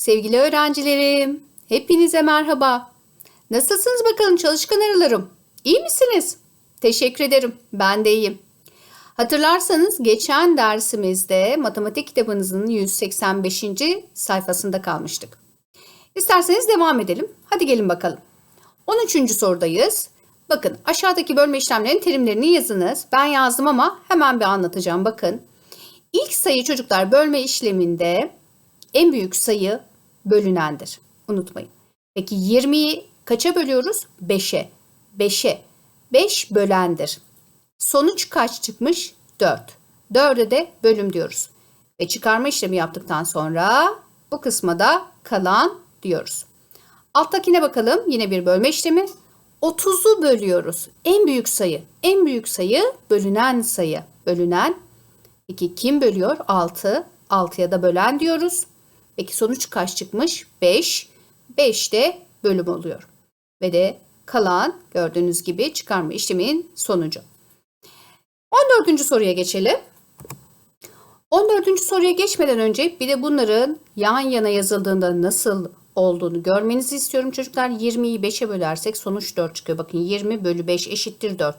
Sevgili öğrencilerim, hepinize merhaba. Nasılsınız bakalım çalışkan arılarım? İyi misiniz? Teşekkür ederim. Ben de iyiyim. Hatırlarsanız geçen dersimizde matematik kitabınızın 185. sayfasında kalmıştık. İsterseniz devam edelim. Hadi gelin bakalım. 13. sorudayız. Bakın aşağıdaki bölme işlemlerinin terimlerini yazınız. Ben yazdım ama hemen bir anlatacağım. Bakın. İlk sayı çocuklar bölme işleminde en büyük sayı bölünendir. Unutmayın. Peki 20'yi kaça bölüyoruz? 5'e. 5'e. 5 bölendir. Sonuç kaç çıkmış? 4. 4'e de bölüm diyoruz. Ve çıkarma işlemi yaptıktan sonra bu kısma da kalan diyoruz. Alttakine bakalım. Yine bir bölme işlemi. 30'u bölüyoruz. En büyük sayı. En büyük sayı bölünen sayı. Bölünen. Peki kim bölüyor? 6. 6'ya da bölen diyoruz. Peki sonuç kaç çıkmış? 5. 5 de bölüm oluyor. Ve de kalan gördüğünüz gibi çıkarma işleminin sonucu. 14. soruya geçelim. 14. soruya geçmeden önce bir de bunların yan yana yazıldığında nasıl olduğunu görmenizi istiyorum çocuklar. 20'yi 5'e bölersek sonuç 4 çıkıyor. Bakın 20 bölü 5 eşittir 4.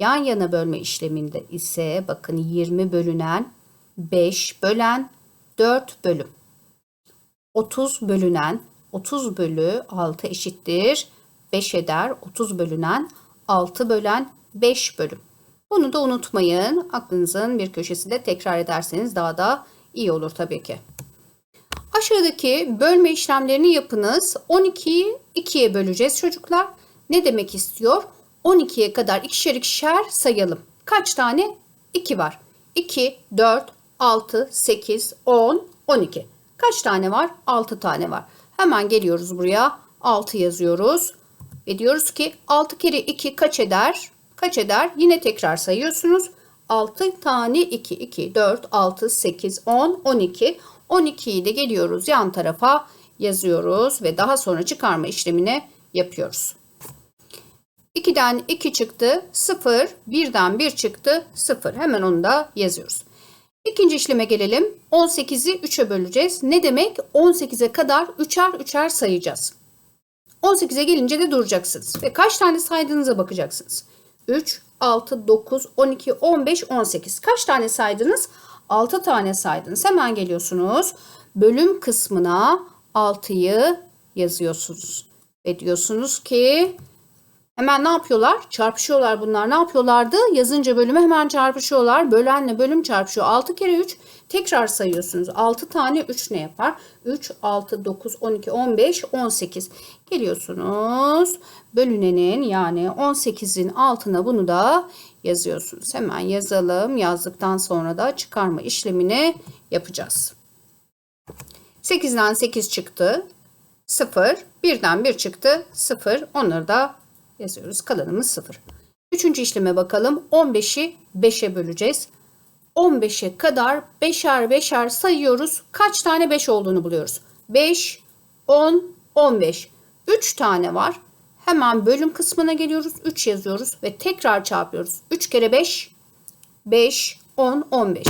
Yan yana bölme işleminde ise bakın 20 bölünen 5 bölen 4 bölüm. 30 bölünen 30 bölü 6 eşittir 5 eder. 30 bölünen 6 bölen 5 bölüm. Bunu da unutmayın. Aklınızın bir köşesinde tekrar ederseniz daha da iyi olur tabii ki. Aşağıdaki bölme işlemlerini yapınız. 12'yi 2'ye böleceğiz çocuklar. Ne demek istiyor? 12'ye kadar ikişer ikişer sayalım. Kaç tane? 2 var. 2, 4, 6, 8, 10, 12. Kaç tane var? 6 tane var. Hemen geliyoruz buraya. 6 yazıyoruz. Ve diyoruz ki 6 kere 2 kaç eder? Kaç eder? Yine tekrar sayıyorsunuz. 6 tane 2, 2, 4, 6, 8, 10, 12. 12'yi de geliyoruz yan tarafa yazıyoruz ve daha sonra çıkarma işlemini yapıyoruz. 2'den 2 çıktı 0, 1'den 1 çıktı 0. Hemen onu da yazıyoruz. İkinci işleme gelelim. 18'i 3'e böleceğiz. Ne demek? 18'e kadar üçer üçer sayacağız. 18'e gelince de duracaksınız. Ve kaç tane saydığınıza bakacaksınız. 3, 6, 9, 12, 15, 18. Kaç tane saydınız? 6 tane saydınız. Hemen geliyorsunuz. Bölüm kısmına 6'yı yazıyorsunuz. Ve diyorsunuz ki hemen ne yapıyorlar? Çarpışıyorlar bunlar. Ne yapıyorlardı? Yazınca bölümü hemen çarpışıyorlar. Bölenle bölüm çarpışıyor. 6 kere 3 tekrar sayıyorsunuz. 6 tane 3 ne yapar? 3, 6, 9, 12, 15, 18. Geliyorsunuz. Bölünenin yani 18'in altına bunu da yazıyorsunuz. Hemen yazalım. Yazdıktan sonra da çıkarma işlemini yapacağız. 8'den 8 çıktı. 0. 1'den 1 çıktı. 0. Onları da yazıyoruz. Kalanımız 0. Üçüncü işleme bakalım. 15'i 5'e böleceğiz. 15'e kadar beşer beşer sayıyoruz. Kaç tane 5 olduğunu buluyoruz. 5, 10, 15. 3 tane var. Hemen bölüm kısmına geliyoruz. 3 yazıyoruz ve tekrar çarpıyoruz. 3 kere 5, 5, 10, 15.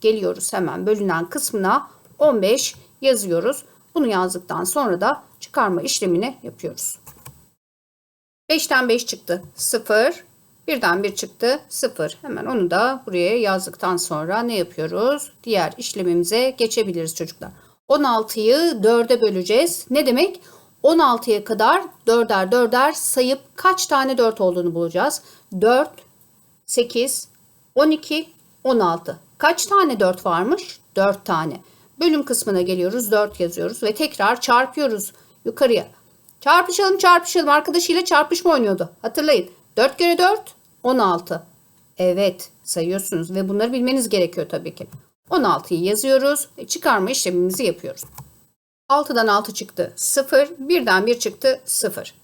Geliyoruz hemen bölünen kısmına 15 yazıyoruz. Bunu yazdıktan sonra da çıkarma işlemini yapıyoruz. 5'ten 5 çıktı. 0. 1'den 1 çıktı. 0. Hemen onu da buraya yazdıktan sonra ne yapıyoruz? Diğer işlemimize geçebiliriz çocuklar. 16'yı 4'e böleceğiz. Ne demek? 16'ya kadar 4'er 4'er sayıp kaç tane 4 olduğunu bulacağız. 4, 8, 12, 16. Kaç tane 4 varmış? 4 tane. Bölüm kısmına geliyoruz. 4 yazıyoruz ve tekrar çarpıyoruz yukarıya. Çarpışalım çarpışalım. Arkadaşıyla çarpışma oynuyordu. Hatırlayın. 4 kere 4 16. Evet sayıyorsunuz ve bunları bilmeniz gerekiyor tabii ki. 16'yı yazıyoruz ve çıkarma işlemimizi yapıyoruz. 6'dan 6 çıktı 0. 1'den 1 çıktı 0.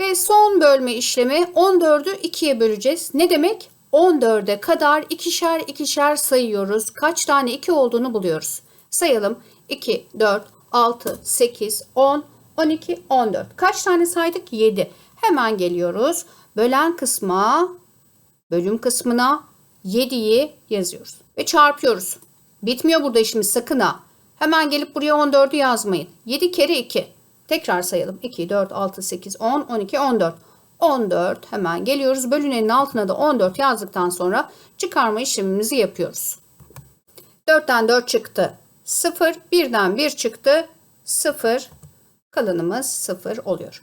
Ve son bölme işlemi 14'ü 2'ye böleceğiz. Ne demek? 14'e kadar ikişer ikişer sayıyoruz. Kaç tane 2 olduğunu buluyoruz. Sayalım. 2, 4, 6, 8, 10, 12, 14. Kaç tane saydık? 7. Hemen geliyoruz. Bölen kısma, bölüm kısmına 7'yi yazıyoruz. Ve çarpıyoruz. Bitmiyor burada işimiz sakın ha. Hemen gelip buraya 14'ü yazmayın. 7 kere 2. Tekrar sayalım. 2, 4, 6, 8, 10, 12, 14. 14 hemen geliyoruz. Bölünenin altına da 14 yazdıktan sonra çıkarma işlemimizi yapıyoruz. 4'ten 4 çıktı. 0. 1'den 1 çıktı. 0. Kalanımız 0 oluyor.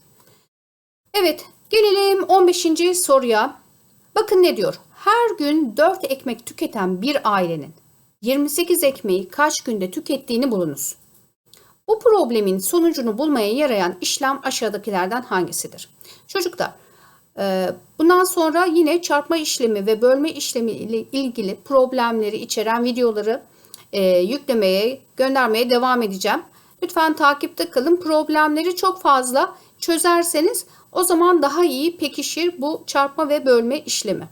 Evet gelelim 15. soruya. Bakın ne diyor? Her gün 4 ekmek tüketen bir ailenin 28 ekmeği kaç günde tükettiğini bulunuz. Bu problemin sonucunu bulmaya yarayan işlem aşağıdakilerden hangisidir? Çocuklar, e, bundan sonra yine çarpma işlemi ve bölme işlemi ile ilgili problemleri içeren videoları e, yüklemeye, göndermeye devam edeceğim. Lütfen takipte kalın. Problemleri çok fazla çözerseniz o zaman daha iyi pekişir bu çarpma ve bölme işlemi.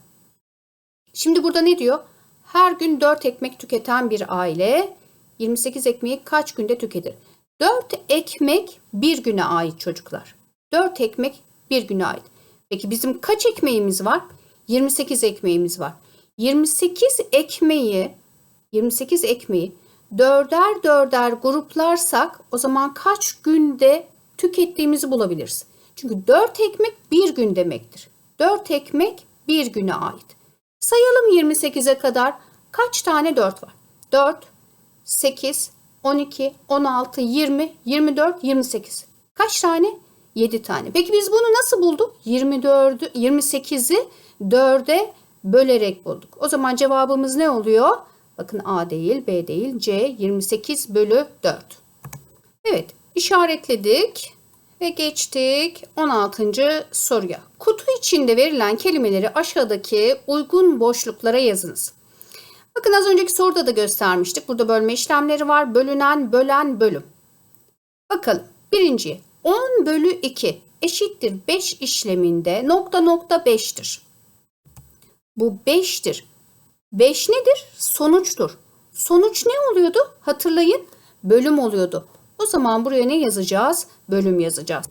Şimdi burada ne diyor? Her gün 4 ekmek tüketen bir aile 28 ekmeği kaç günde tüketir? 4 ekmek bir güne ait çocuklar. 4 ekmek bir güne ait. Peki bizim kaç ekmeğimiz var? 28 ekmeğimiz var. 28 ekmeği 28 ekmeği dörder dörder gruplarsak o zaman kaç günde tükettiğimizi bulabiliriz. Çünkü 4 ekmek bir gün demektir. 4 ekmek bir güne ait. Sayalım 28'e kadar kaç tane 4 var? 4, 8, 12, 16, 20, 24, 28. Kaç tane? 7 tane. Peki biz bunu nasıl bulduk? 24'ü 28'i 4'e bölerek bulduk. O zaman cevabımız ne oluyor? Bakın A değil, B değil, C 28 bölü 4. Evet, işaretledik ve geçtik 16. soruya. Kutu içinde verilen kelimeleri aşağıdaki uygun boşluklara yazınız. Bakın az önceki soruda da göstermiştik. Burada bölme işlemleri var. Bölünen, bölen, bölüm. Bakalım. Birinci 10 bölü 2 eşittir 5 işleminde nokta nokta 5'tir. Bu 5'tir. 5 nedir? Sonuçtur. Sonuç ne oluyordu? Hatırlayın. Bölüm oluyordu. O zaman buraya ne yazacağız? Bölüm yazacağız.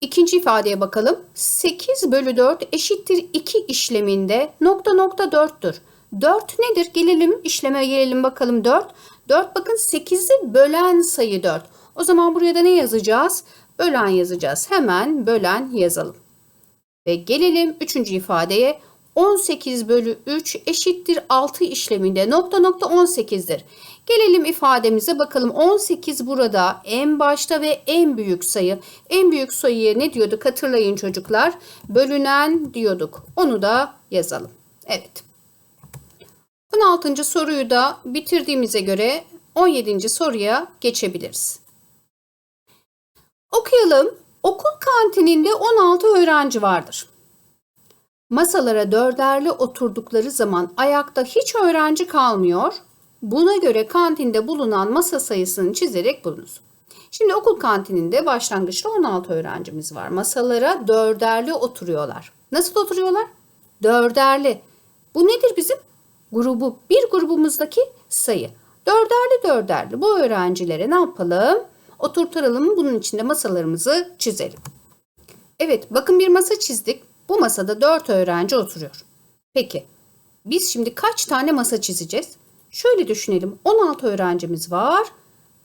İkinci ifadeye bakalım. 8 bölü 4 eşittir 2 işleminde nokta nokta 4'tür. 4 nedir? Gelelim işleme gelelim bakalım 4. 4 bakın 8'i bölen sayı 4. O zaman buraya da ne yazacağız? Bölen yazacağız. Hemen bölen yazalım. Ve gelelim 3. ifadeye. 18 bölü 3 eşittir 6 işleminde nokta nokta 18'dir. Gelelim ifademize bakalım. 18 burada en başta ve en büyük sayı. En büyük sayıya ne diyorduk hatırlayın çocuklar. Bölünen diyorduk. Onu da yazalım. Evet. 16. soruyu da bitirdiğimize göre 17. soruya geçebiliriz. Okuyalım. Okul kantininde 16 öğrenci vardır. Masalara dörderli oturdukları zaman ayakta hiç öğrenci kalmıyor. Buna göre kantinde bulunan masa sayısını çizerek bulunuz. Şimdi okul kantininde başlangıçta 16 öğrencimiz var. Masalara dörderli oturuyorlar. Nasıl oturuyorlar? Dörderli. Bu nedir bizim? Grubu, bir grubumuzdaki sayı. Dörderli dörderli bu öğrencilere ne yapalım? Oturturalım. Bunun içinde masalarımızı çizelim. Evet bakın bir masa çizdik. Bu masada 4 öğrenci oturuyor. Peki biz şimdi kaç tane masa çizeceğiz? Şöyle düşünelim. 16 öğrencimiz var.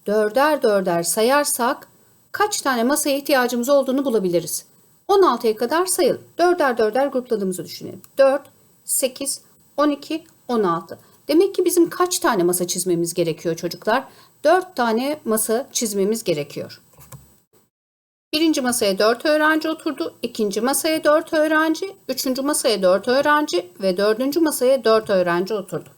Dörder dörder sayarsak kaç tane masaya ihtiyacımız olduğunu bulabiliriz. 16'ya kadar sayalım. Dörder dörder grupladığımızı düşünelim. 4, 8, 12, 16. Demek ki bizim kaç tane masa çizmemiz gerekiyor çocuklar? 4 tane masa çizmemiz gerekiyor. Birinci masaya 4 öğrenci oturdu. ikinci masaya 4 öğrenci. Üçüncü masaya 4 öğrenci. Ve dördüncü masaya 4 öğrenci oturdu.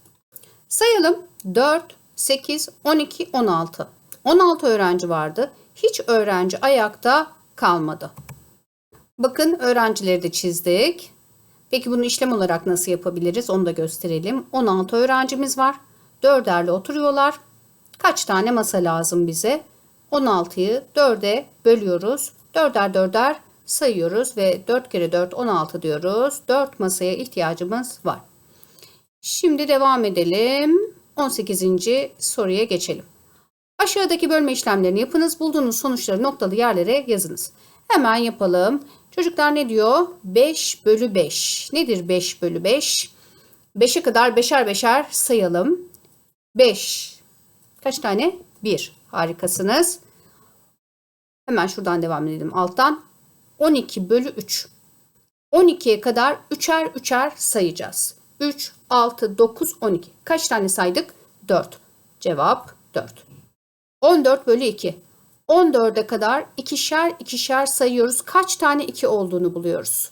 Sayalım. 4, 8, 12, 16. 16 öğrenci vardı. Hiç öğrenci ayakta kalmadı. Bakın öğrencileri de çizdik. Peki bunu işlem olarak nasıl yapabiliriz? Onu da gösterelim. 16 öğrencimiz var. Dörderli oturuyorlar. Kaç tane masa lazım bize? 16'yı 4'e bölüyoruz. Dörder dörder sayıyoruz ve 4 kere 4 16 diyoruz. 4 masaya ihtiyacımız var. Şimdi devam edelim. 18. soruya geçelim. Aşağıdaki bölme işlemlerini yapınız. Bulduğunuz sonuçları noktalı yerlere yazınız. Hemen yapalım. Çocuklar ne diyor? 5 bölü 5. Nedir 5 bölü 5? 5'e kadar beşer beşer sayalım. 5 Kaç tane? 1. Harikasınız. Hemen şuradan devam edelim alttan. 12 bölü 3. 12'ye kadar üçer üçer sayacağız. 3, 6, 9, 12. Kaç tane saydık? 4. Cevap 4. 14 bölü 2. 14'e kadar ikişer ikişer sayıyoruz. Kaç tane 2 olduğunu buluyoruz.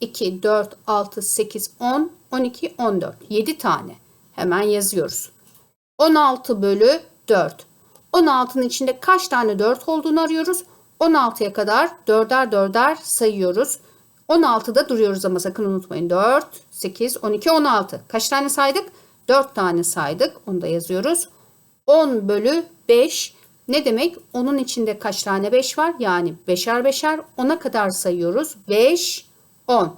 2, 4, 6, 8, 10, 12, 14. 7 tane. Hemen yazıyoruz. 16 bölü 4. 16'nın içinde kaç tane 4 olduğunu arıyoruz. 16'ya kadar dörder dörder sayıyoruz. 16'da duruyoruz ama sakın unutmayın. 4, 8, 12, 16. Kaç tane saydık? 4 tane saydık. Onu da yazıyoruz. 10 bölü 5 ne demek? Onun içinde kaç tane 5 var? Yani beşer beşer 10'a kadar sayıyoruz. 5, 10.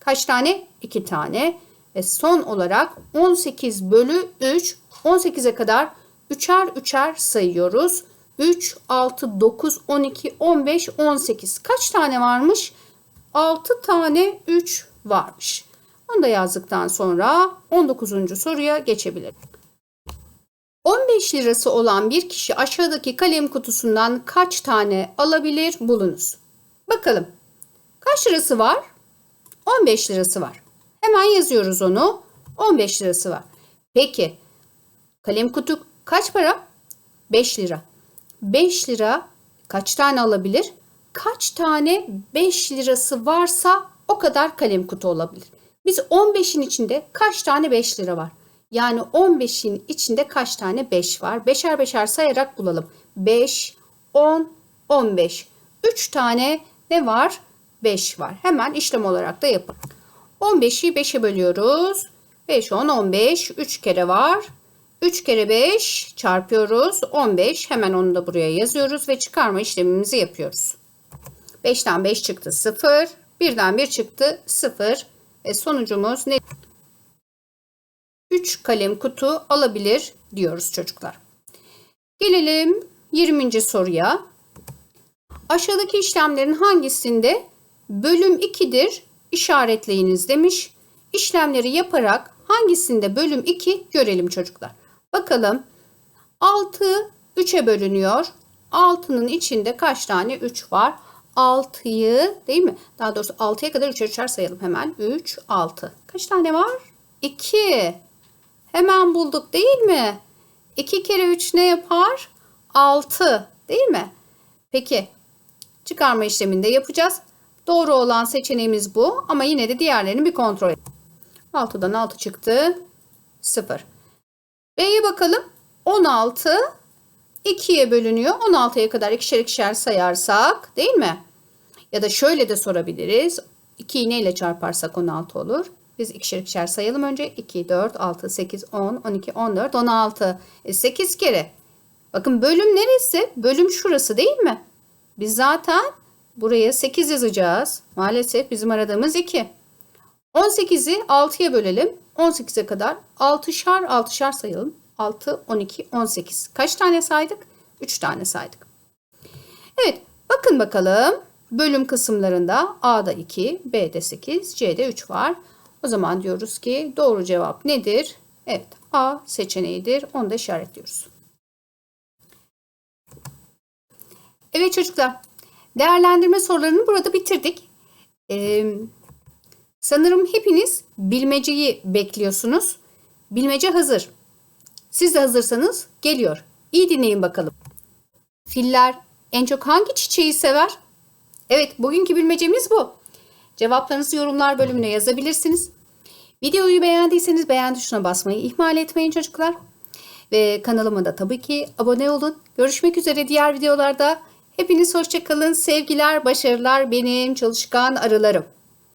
Kaç tane? 2 tane. Ve son olarak 18 bölü 3. 18'e kadar üçer üçer sayıyoruz. 3, 6, 9, 12, 15, 18. Kaç tane varmış? 6 tane 3 varmış. Onu da yazdıktan sonra 19. soruya geçebilirim. 15 lirası olan bir kişi aşağıdaki kalem kutusundan kaç tane alabilir bulunuz. Bakalım. Kaç lirası var? 15 lirası var. Hemen yazıyoruz onu. 15 lirası var. Peki kalem kutu kaç para? 5 lira. 5 lira kaç tane alabilir? Kaç tane 5 lirası varsa o kadar kalem kutu olabilir. Biz 15'in içinde kaç tane 5 lira var? Yani 15'in içinde kaç tane 5 var? Beşer beşer sayarak bulalım. 5, 10, 15. 3 tane ne var? 5 var. Hemen işlem olarak da yapın. 15'i 5'e bölüyoruz. 5, 10, 15. 3 kere var. 3 kere 5 çarpıyoruz. 15. Hemen onu da buraya yazıyoruz ve çıkarma işlemimizi yapıyoruz. 5'ten 5 çıktı 0. 1'den 1 çıktı 0. E sonucumuz ne? 3 kalem kutu alabilir diyoruz çocuklar. Gelelim 20. soruya. Aşağıdaki işlemlerin hangisinde bölüm 2'dir işaretleyiniz demiş. İşlemleri yaparak hangisinde bölüm 2 görelim çocuklar. Bakalım 6 3'e bölünüyor. 6'nın içinde kaç tane 3 var? 6'yı değil mi? Daha doğrusu 6'ya kadar 3'er 3'er sayalım hemen. 3, 6. Kaç tane var? 2. Hemen bulduk değil mi? 2 kere 3 ne yapar? 6 değil mi? Peki çıkarma işleminde yapacağız. Doğru olan seçeneğimiz bu ama yine de diğerlerini bir kontrol edelim. 6'dan 6 çıktı. 0. B'ye bakalım. 16 2'ye bölünüyor. 16'ya kadar ikişer ikişer sayarsak değil mi? Ya da şöyle de sorabiliriz. 2'yi neyle çarparsak 16 olur. Biz ikişer ikişer sayalım önce. 2, 4, 6, 8, 10, 12, 14, 16. E 8 kere. Bakın bölüm neresi? Bölüm şurası değil mi? Biz zaten buraya 8 yazacağız. Maalesef bizim aradığımız 2. 18'i 6'ya bölelim. 18'e kadar 6'şar 6'şar sayalım. 6, 12, 18. Kaç tane saydık? 3 tane saydık. Evet bakın bakalım. Bölüm kısımlarında A'da 2, B'de 8, C'de 3 var. O zaman diyoruz ki doğru cevap nedir? Evet A seçeneğidir. Onu da işaretliyoruz. Evet çocuklar. Değerlendirme sorularını burada bitirdik. Ee, sanırım hepiniz bilmeceyi bekliyorsunuz. Bilmece hazır. Siz de hazırsanız geliyor. İyi dinleyin bakalım. Filler en çok hangi çiçeği sever? Evet, bugünkü bilmecemiz bu. Cevaplarınızı yorumlar bölümüne yazabilirsiniz. Videoyu beğendiyseniz beğen tuşuna basmayı ihmal etmeyin çocuklar. Ve kanalıma da tabii ki abone olun. Görüşmek üzere diğer videolarda. Hepiniz hoşçakalın. Sevgiler, başarılar benim çalışkan arılarım.